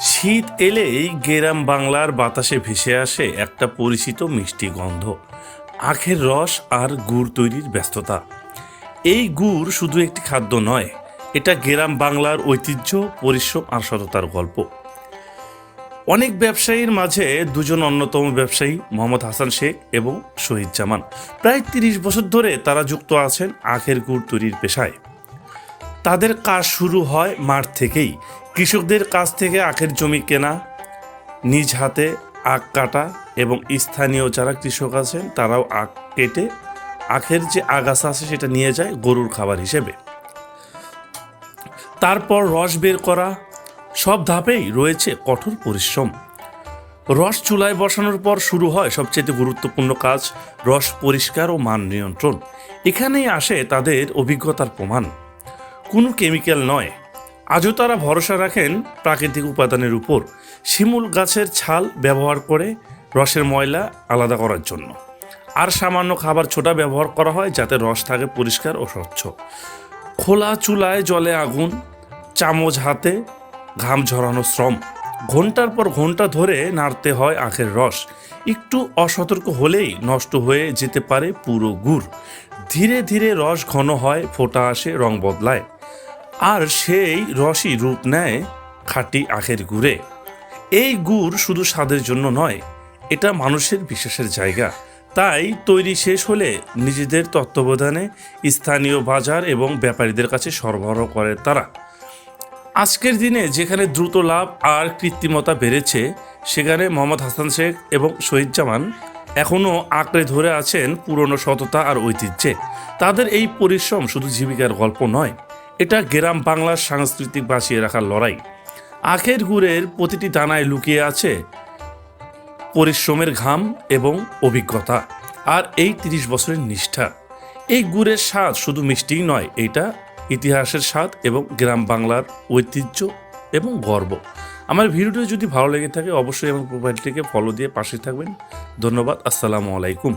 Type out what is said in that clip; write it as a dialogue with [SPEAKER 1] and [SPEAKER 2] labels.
[SPEAKER 1] শীত এলেই গ্রাম বাংলার বাতাসে ভেসে আসে একটা পরিচিত মিষ্টি গন্ধ, আখের রস আর গুড় তৈরির ব্যস্ততা। এই গুড় শুধু একটি খাদ্য নয়, এটা গেরাম বাংলার ঐতিহ্য, পরিশ্রম আর সততার গল্প। অনেক ব্যবসায়ীর মাঝে দুজন অন্যতম ব্যবসায়ী, মোহাম্মদ হাসান শেখ এবং শহীদ জামান। প্রায় তিরিশ বছর ধরে তারা যুক্ত আছেন আখের গুড় তৈরির পেশায়। তাদের কাজ শুরু হয় মাঠ থেকেই কৃষকদের কাছ থেকে আখের জমি কেনা, নিজ হাতে আখ কাটা এবং স্থানীয় যারা কৃষক আছেন, তারাও আখ কেটে আখের যে আগাছা আছে সেটা নিয়ে যায় গরুর খাবার হিসেবে। তারপর রস বের করা, সব ধাপেই রয়েছে কঠোর পরিশ্রম। রস চুলায় বসানোর পর শুরু হয় সবচেয়ে গুরুত্বপূর্ণ কাজ, রস পরিষ্কার ও মান নিয়ন্ত্রণ। এখানেই আসে তাদের অভিজ্ঞতার প্রমাণ। কোনো কেমিক্যাল নয়। আজও তারা ভরসা রাখেন প্রাকৃতিক উপাদানের উপর। শিমুল গাছের ছাল ব্যবহার করে রসের ময়লা আলাদা করার জন্য। আর সামান্য খাবার ছোটা ব্যবহার করা হয় যাতে রস থাকে পরিষ্কার ও স্বচ্ছ। খোলা চুলায় জলে আগুন, চামচ হাতে ঘাম ঝরানো শ্রম। ঘণ্টার পর ঘণ্টা ধরে নাড়তে হয় আখের রস। একটু অসতর্ক হলেই নষ্ট হয়ে যেতে পারে পুরো গুড়। ধীরে ধীরে রস ঘন হয়, ফোটা আসে, রং বদলায়। আর সেই রসই রূপ নেয় খাঁটি আখের গুড়ে। এই গুড় শুধু স্বাদের জন্য নয়, এটা মানুষের বিশ্বাসের জায়গা। তাই তৈরি শেষ হলে নিজেদের তত্ত্বাবধানে স্থানীয় বাজার এবং ব্যাপারীদের কাছে সরবরাহ করে তারা। আজকের দিনে যেখানে দ্রুত লাভ আর কৃত্রিমতা বেড়েছে, সেখানে মোহাম্মদ হাসান শেখ এবং শহীদ জামান এখনও আঁকড়ে ধরে আছেন পুরনো সততা আর ঐতিহ্যে। তাদের এই পরিশ্রম শুধু জীবিকার গল্প নয় এটা গ্রাম বাংলার সাংস্কৃতিক বাঁচিয়ে রাখার লড়াই। আখের গুড়ের প্রতিটি দানায় লুকিয়ে আছে পরিশ্রমের ঘাম এবং অভিজ্ঞতা। আর এই তিরিশ বছরের নিষ্ঠা। এই গুড়ের স্বাদ শুধু মিষ্টিই নয়, এটা ইতিহাসের স্বাদ এবং গ্রাম বাংলার ঐতিহ্য এবং গর্ব। আমার ভিডিওটি যদি ভালো লেগে থাকে, অবশ্যই আমার প্রোফাইলটিকে ফলো দিয়ে পাশে থাকবেন। ধন্যবাদ, আসসালামু আলাইকুম।